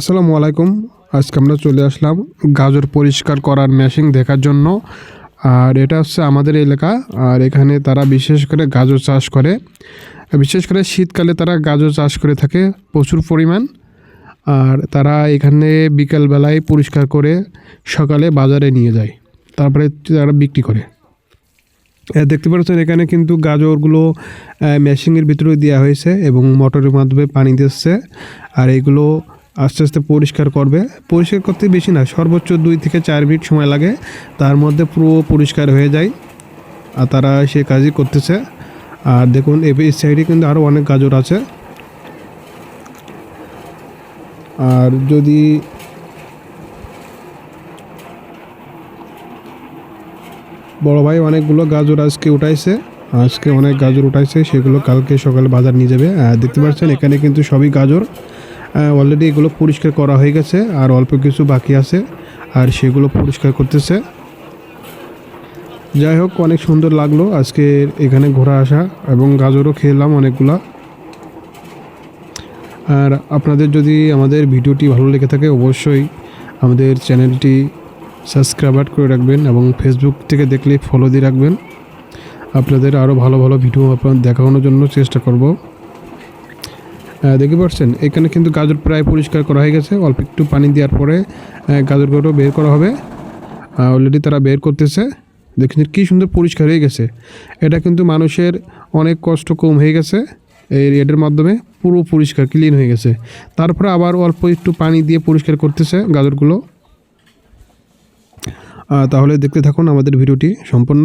আসসালামু আলাইকুম। আজকে আমরা চলে আসলাম গাজর পরিষ্কার করার মেশিন দেখার জন্য। আর এটা হচ্ছে আমাদের এলাকা। আর এখানে তারা বিশেষ করে গাজর চাষ করে। বিশেষ করে শীতকালে তারা গাজর চাষ করে থাকে প্রচুর পরিমাণ। আর তারা এখানে বিকালবেলায় পরিষ্কার করে সকালে বাজারে নিয়ে যায়। তারপরে তারা বিক্রি করে। দেখতে পাচ্ছেন এখানে কিন্তু গাজরগুলো মেশিনের ভিতরে দেওয়া হয়েছে এবং মোটরের মাধ্যমে পানি দিচ্ছে। আর এগুলো আস্তে আস্তে পরিষ্কার করবে। পরিষ্কার করতে বেশি না, সর্বোচ্চ দুই থেকে চার মিনিট সময় লাগে। তার মধ্যে পুরো পরিষ্কার হয়ে যায় আর তারা সে কাজই করতেছে। আর দেখুন, এই সাইডে কিন্তু আরও অনেক গাজর আছে। আর যদি বড় ভাই অনেকগুলো গাজর আজকে উঠাইছে, আজকে অনেক গাজর উঠাইছে, সেগুলো কালকে সকালে বাজার নিয়ে যাবে। দেখতে পাচ্ছেন, এখানে কিন্তু সবই গাজর। অলরেডি এগুলো পরিষ্কার করা হয়ে গেছে, আর অল্প কিছু বাকি আছে, আর সেগুলো পরিষ্কার করতেছে। যাই হোক, অনেক সুন্দর লাগল আজকে এখানে ঘোরা আসা, এবং গাজরও খেলাম অনেকগুলা। আর আপনাদের যদি আমাদের ভিডিওটি ভালো লেগে থাকে, অবশ্যই আমাদের চ্যানেলটি সাবস্ক্রাইব করে রাখবেন, এবং ফেসবুক থেকে দেখলে ফলো দিয়ে রাখবেন। আপনাদের আরও ভালো ভালো ভিডিও আপনার দেখানোর জন্য চেষ্টা করব। দেখতে পাচ্ছেন, এখানে কিন্তু গাজর প্রায় পরিষ্কার করা হয়ে গেছে। অল্প একটু পানি দেওয়ার পরে গাজরগুলো বের করা হবে। অলরেডি তারা বের করতেছে। দেখুন কী সুন্দর পরিষ্কার হয়ে গেছে। এটা কিন্তু মানুষের অনেক কষ্ট কম হয়ে গেছে এই রেডের মাধ্যমে। পুরো পরিষ্কার ক্লিন হয়ে গেছে। তারপরে আবার অল্প একটু পানি দিয়ে পরিষ্কার করতেছে গাজরগুলো। তাহলে দেখতে থাকুন আমাদের ভিডিওটি সম্পূর্ণ।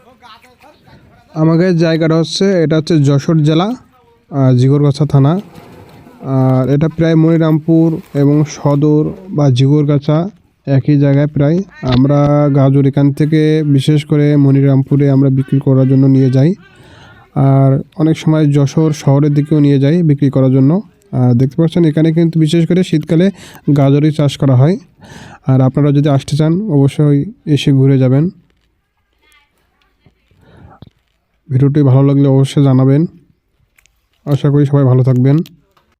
আমাদের জায়গাটা হচ্ছে, এটা হচ্ছে যশোর জেলা জিগরগাছা থানা। আর এটা প্রায় মনিরামপুর এবং সদর বা জিগরগাছা একই জায়গায় প্রায়। আমরা গাজর এখান থেকে বিশেষ করে মনিরামপুরে আমরা বিক্রি করার জন্য নিয়ে যাই। আর অনেক সময় যশোর শহরের দিকেও নিয়ে যাই বিক্রি করার জন্য। আর দেখতে পাচ্ছেন, এখানে কিন্তু বিশেষ করে শীতকালে গাজরই চাষ করা হয়। আর আপনারা যদি আসতে চান, অবশ্যই এসে ঘুরে যাবেন। ভিডিওটি ভালো লাগলে অবশ্যই জানাবেন। আশা করি সবাই ভালো থাকবেন।